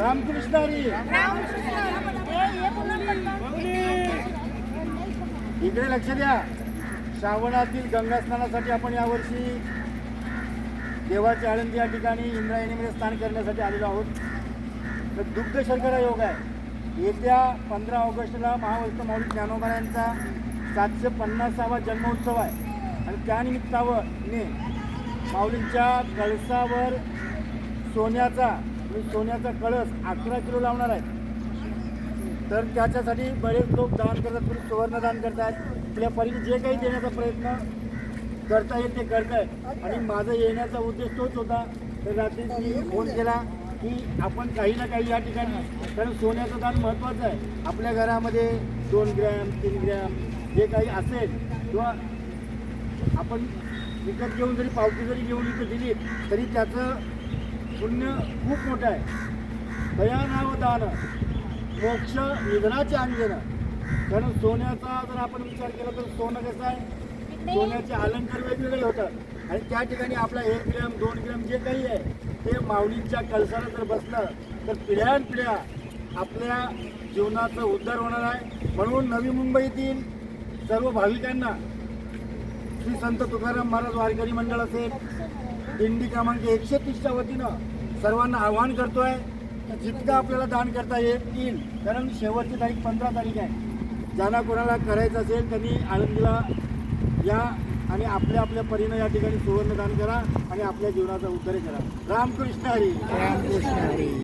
रामकृष्ण हरी इकडे लक्ष द्या. श्रावणातील गंगा स्नानासाठी आपण यावर्षी देवाच्या आळंदी या ठिकाणी इंद्रायणीमध्ये स्नान करण्यासाठी आलेलो आहोत. तर दुग्ध शर्करा योग आहे. येत्या पंधरा ऑगस्टला महावैष्णव माऊली ज्ञानोबायांचा सातशे पन्नासावा जन्मोत्सव आहे. आणि त्यानिमित्ताने माऊलींच्या कळसावर सोन्याचा मी सोन्याचा कळस अकरा किलो लावणार आहे. तर त्याच्यासाठी बरेच लोक दान करतात कोणी सुवर्ण दान करतात. आपल्या परीने जे काही देण्याचा प्रयत्न करता येईल ते करतायत आणि माझा येण्याचा उद्देश तोच होता. तर रात्री मी फोन केला की आपण काही ना काही या ठिकाणी कारण सोन्याचं दान महत्त्वाचं आहे. आपल्या घरामध्ये दोन ग्रॅम तीन ग्रॅम जे काही असेल किंवा आपण विकत घेऊन जरी पावती जरी घेऊन इथं दिली तरी त्याचं पुण्य खूप मोठं आहे. दयानाव दान मोक्ष निधनाचे अंजन. कारण सोन्याचा जर आपण विचार केला तर सोनं कसं आहे? सोन्याचे अलंकार वेगवेगळे होतात. आणि त्या ठिकाणी आपला एक ग्रॅम दोन ग्रॅम जे काही आहे ते माऊलींच्या कळसाला जर बसलं तर पिढ्यानपिढ्या आपल्या जीवनाचा उद्धार होणार आहे. म्हणून नवी मुंबईतील सर्व भाविकांना श्री संत तुकाराम महाराज वारकरी मंडळ असेल दिंडी क्रमांक एकशे तीसच्या वतीनं सर्वांना आवाहन करतोय की जितकं आपल्याला दान करता येईल कारण शेवटची तारीख पंधरा तारीख आहे. ज्यांना कोणाला करायचं असेल त्यांनी आळंदीला या आणि आपल्या आपल्या परीनं या ठिकाणी सुवर्ण दान करा आणि आपल्या जीवनाचा उद्धार करा. रामकृष्ण हरी. रामकृष्ण हरी.